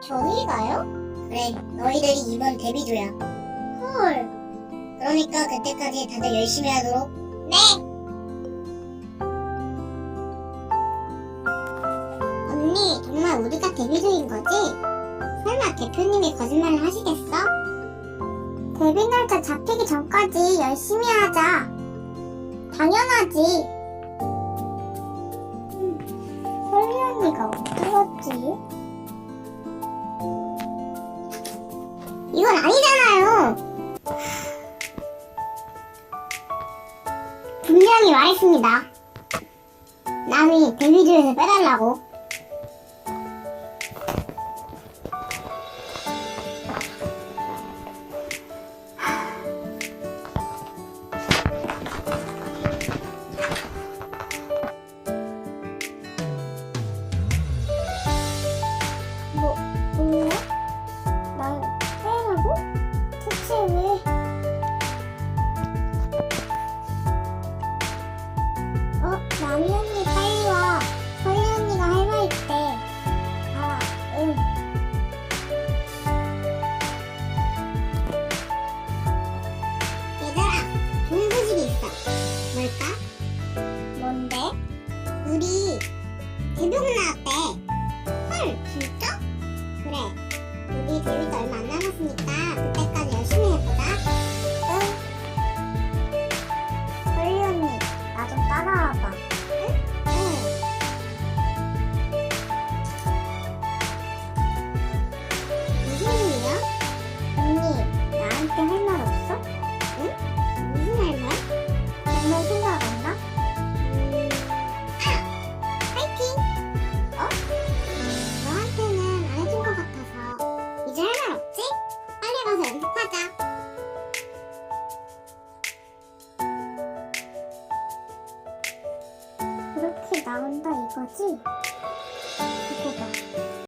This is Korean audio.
저희 가요? 그래, 너희들이 이번 데뷔조야. 헐. 그러니까 그때까지 다들 열심히 하도록. 네! 언니, 정말 우리가 데뷔조인 거지? 설마 대표님이 거짓말을 하시겠어? 데뷔 날짜 잡히기 전까지 열심히 하자. 당연하지. 이건 아니잖아요. 분명히 말했습니다. 남이 데뷔조에서 빼달라고. 우리 데뷔곡 나왔대. 나온다 이거지?